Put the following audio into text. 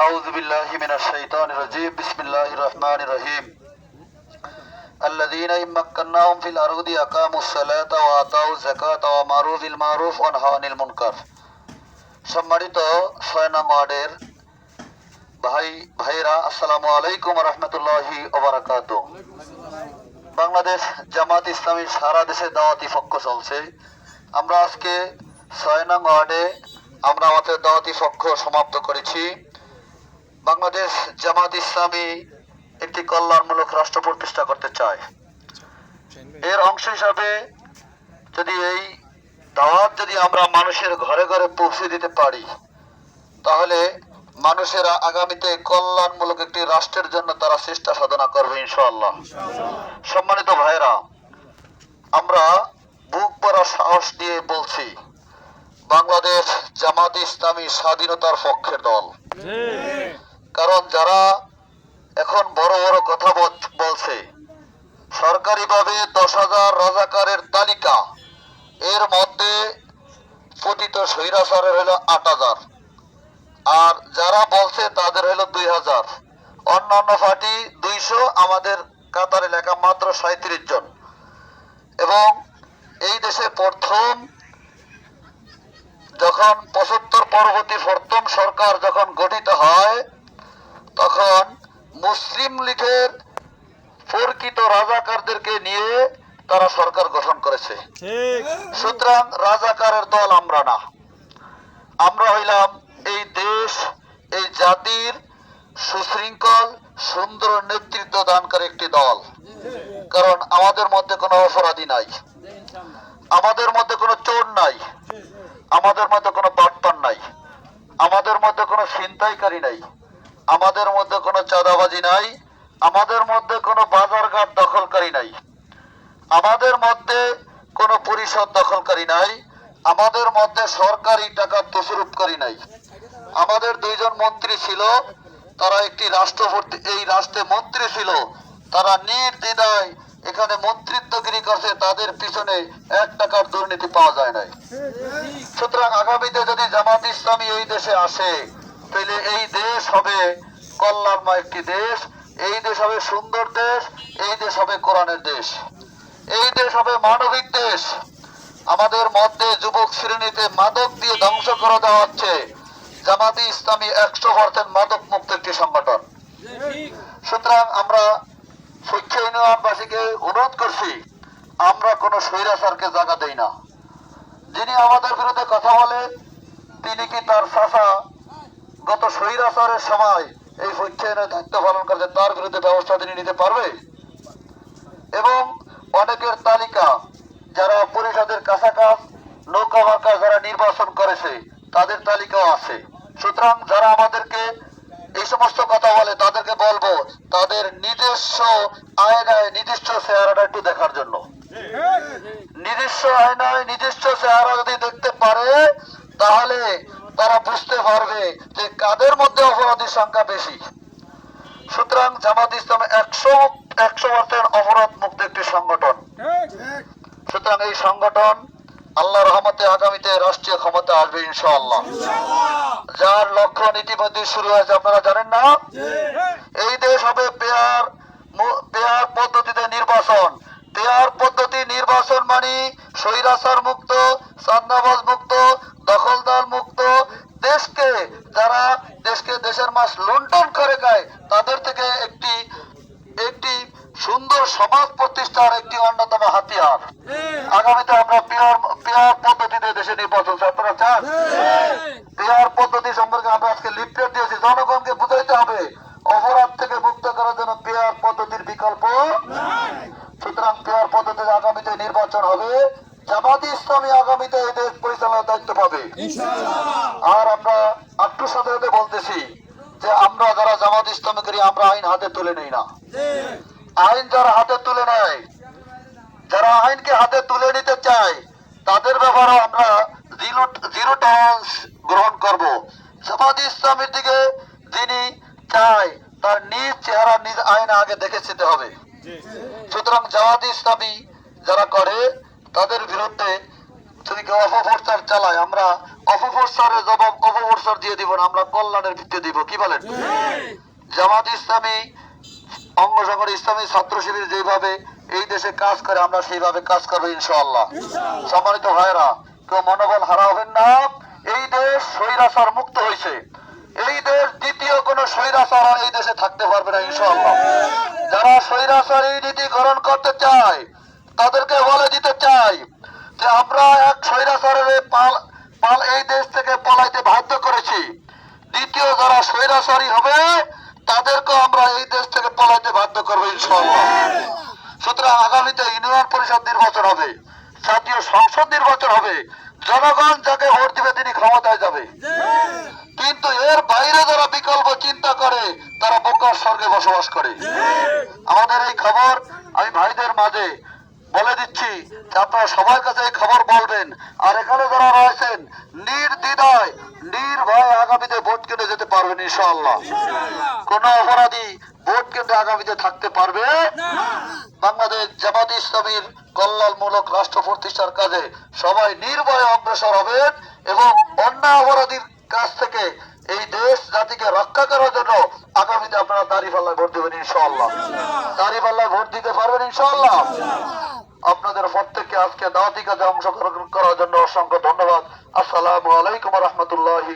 أعوذ بالله من الشيطان الرجيم بسم الله الرحمن الرحيم الذين إن مكناهم في الأرض أقاموا الصلاة وآتوا الزكاة وأمروا بالمعروف ونهوا عن المنكر সম্মানিত ছয় নং ওয়ার্ডের ভাই ভাইরা আসসালামু আলাইকুম রহমতুল্লাহি ওবরাকাত বাংলাদেশ জামাত ইসলামী সারা দেশে দাওয়াতি পক্ষ চলছে আমরা আজকে ছয় নং ওয়ার্ডে আমরা আমাদের দাওয়াতি পক্ষ সমাপ্ত করেছি বাংলাদেশ জামাত ইসলামী একটি কল্যাণমূলক রাষ্ট্র প্রতিষ্ঠা করতে চায়। এর অংশ হিসাবে যদি এই দাওয়াত যদি আমরা মানুষের ঘরে ঘরে পৌঁছে দিতে পারি, তাহলে মানুষেরা আগামীতে কল্যাণমূলক একটি রাষ্ট্রের জন্য তারা চেষ্টা সাধনা করবে ইনশাআল্লাহ। সম্মানিত ভাইরা আমরা বুক ভরা সাহস দিয়ে বলছি, বাংলাদেশ জামাত ইসলামী স্বাধীনতার পক্ষের দল। যারা এখন বড় বড় কথা বল- বলছে। সরকারিভাবে দশ হাজার রাজাকারের তালিকা। এর মধ্যে পতিত স্বৈরাচারের হলো আট হাজার। আর যারা বলছে তাদের হলো দুই হাজার। অন্যান্য পার্টি দুইশো, আমাদের কাতারে লেখা মাত্র সাঁত্রিশ জন। এবং এই দেশে প্রথম যখন পঁচাত্তর পরবর্তী প্রথম সরকার যখন গঠিত হয় তখন মুসলিম লীগের প্রকৃত রাজাকারদেরকে নিয়ে তারা সরকার গঠন করেছে। সুতরাং রাজাকারের দল আমরা না। আমরা হইলাম এই দেশ এই জাতির সুশৃঙ্খল সুন্দর নেতৃত্ব দানকারী একটি দল। কারণ আমাদের মধ্যে কোনো অপরাধী নাই। আমাদের মধ্যে কোনো চোর নাই। আমাদের মধ্যে কোনো বাটপান নাই। আমাদের মধ্যে কোনো ছিনতাইকারী নাই। আমাদের মধ্যে কোনো চাঁদাবাজি নাই, আমাদের মধ্যে কোনো বাজারঘাট দখলকারী নাই, আমাদের মধ্যে কোনো পরিষদ দখলকারী নাই, আমাদের মধ্যে সরকারি টাকা তসরুপকারী নাই। আমাদের দুইজন মন্ত্রী ছিল, তারা একটি রাষ্ট্রপতি, এই রাষ্ট্রে মন্ত্রী ছিল, তারা নির্দ্বিধায় এখানে মন্ত্রিত্বগিরি করছে, তাদের পিছনে এক টাকার দুর্নীতি পাওয়া যায় নাই। সুতরাং আগামীতে যদি জামাত ইসলামী এই দেশে আসে তাহলে এই দেশ হবে কল্যাণময় একটি দেশ, এই দেশ হবে সুন্দর দেশ, এই দেশ হবে কোরআনের দেশ। এই দেশ হবে মানবিক দেশ। আমাদের মধ্যে যুবক শ্রেণীতে মাদক দিয়ে ধ্বংস করে দেওয়া হচ্ছে। জামাতি ইসলামী একশো পার্সেন্ট মাদক মুক্ত একটি সংগঠন। সুতরাং আমরা শিক্ষা ইউনিয়নবাসীকে অনুরোধ করছি, আমরা কোনো স্বৈরাচারকে জায়গা দেই না। যিনি আমাদের বিরুদ্ধে কথা বলেন, তিনি কি তার শাসা গত স্বৈরাচারের সময় এই শিক্ষায়নের দায়িত্ব পালন করছে তার বিরুদ্ধে ব্যবস্থা তিনি নিতে পারবে? এবং অনেকের তালিকা, যারা পরিষদের কাছাকাছ নৌকা মার্কা যারা নির্বাচন করেছে, তাদের তালিকাও আছে। সুতরাং যারা আমাদেরকে এই সমস্ত কথা বলে, তাদেরকে বলব, তাদের নিজস্ব আয়নায় নিজস্ব চেহারাটা একটু দেখার জন্য। নিজস্ব আয়নায় নিজস্ব চেহারা যদি দেখতে পারে, তাহলে তারা বুঝতে পারবে যে কাদের মধ্যে অপরাধীর সংখ্যা বেশি। সুতরাং জামাত ইসলাম একশো একশো পার্সেন্ট অপরাধ মুক্ত একটি সংগঠন। সুতরাং এই সংগঠন আল্লাহ রহমতে আগামীতে রাষ্ট্রীয় ক্ষমতা আসবে ইনশাআল্লাহ। যার লক্ষ্য ইতিমধ্যে শুরু হয়েছে আপনারা জানেন না? এই দেশ হবে পেয়ার পেয়ার পদ্ধতিতে নির্বাচন। পেয়ার পদ্ধতি নির্বাচন মানে স্বৈরাচার মুক্ত চান্দাবাজ মুক্ত দখলদার মুক্ত দেশকে যারা দেশকে দেশের মাস লুণ্ঠন করে খায়, তাদের থেকে একটি একটি সুন্দর সমাজ প্রতিষ্ঠার একটি অন্যতম হাতিয়ার। আগামীতে আমরা পেয়ার পেয়ার পদ্ধতিতে দেশে নির্বাচন আপনারা চান? পেয়ার পদ্ধতি সম্পর্কে আমরা আজকে লিফলেট দিয়েছি। জনগণকে বুঝাইতে হবে, অপরাধ থেকে মুক্ত করার জন্য পেয়ার পদ্ধতির বিকল্প সুতরাং পেয়ার পদ্ধতিতে আগামীতে নির্বাচন হবে। জামাত ইসলামী আগামীতে এই দেশ পরিচালনার দায়িত্ব পাবে। সাথে বলতেছি যে আমরা যারা জামাত ইসলামী করি, আমরা আইন হাতে তুলে নেই না। আইন যারা হাতে তুলে নেয়, যারা আইনকে হাতে তুলে নিতে চায়, তাদের ব্যাপারে আমরা জিরো টলারেন্স গ্রহণ করব। জামাত ইসলামের দিকে যিনি চায়, তার নিজ চেহারা, নিজ আইন আগে দেখে যেতে হবে। সুতরাং জামাত ইসলামী যারা করে, তাদের বিরুদ্ধে যদি কেউ অপপ্রচার চালায় আমরা অপপ্রচারের জবাব অপপ্রচার দিয়ে দিব না আমরা কল্যাণের ভিত্তি দিব। কি বলেন? জামাত ইসলামী অঙ্গ সংগঠন ইসলামী ছাত্র শিবির যেভাবে এই দেশে কাজ করে আমরা সেইভাবে কাজ করব ইনশাআল্লাহ। সম্মানিত ভাইরা কেউ মনোবল হারাবেন না। এই দেশ স্বৈরাচার মুক্ত হয়েছে। এই দেশ দ্বিতীয় কোন স্বৈরাচার এই দেশে থাকতে পারবে না ইনশাআল্লাহ। যারা স্বৈরাচার এই নীতি গ্রহণ করতে চায় তাদেরকে বলে দিতে চাই যে আমরা এক স্বৈরাচারের পাল পাল এই দেশ থেকে পলাইতে বাধ্য করেছি। দ্বিতীয় যারা স্বৈরাচারী হবে, তাদেরকে আমরা এই দেশ থেকে পলাইতে বাধ্য করব ইনশাআল্লাহ। সুতরাং আগামীতে ইউনিয়ন পরিষদ নির্বাচন হবে, জাতীয় সংসদ নির্বাচন হবে, জনগণ যাকে ভোট দিবে তিনি ক্ষমতায় যাবে। কিন্তু এর বাইরে যারা বিকল্প চিন্তা করে, তারা বোকার স্বর্গে বসবাস করে। আমাদের এই খবর আমি ভাইদের মাঝে বলে দিচ্ছি। আপনারা সবার কাছে এই খবর বলবেন। আর এখানে যারা রয়েছেন নির্দ্বিধায় নির্ভয় আগামীতে ভোট কেন্দ্রে যেতে পারবেন ইনশাআল্লাহ। কোন অপরাধী ভোট কেন্দ্রে আগামীতে থাকতে পারবে? বাংলাদেশ জামাত ইসলামীর কল্যাণমূলক রাষ্ট্র প্রতিষ্ঠার কাজে সবাই নির্ভয়ে অগ্রসর হবেন এবং অন্য অপরাধীর কাছ থেকে এই দেশ জাতিকে রক্ষা করার জন্য আগামীতে আপনারা দাঁড়িপাল্লায় ভোট দেবেন ইনশাআল্লাহ। দাঁড়িপাল্লায় ভোট দিতে পারবেন ইনশাআল্লাহ। আপনাদের প্রত্যেককে আজকে দাওয়াতি কাজে অংশগ্রহণ করার জন্য অসংখ্য ধন্যবাদ। আসসালামু আলাইকুম রহমতুল্লাহি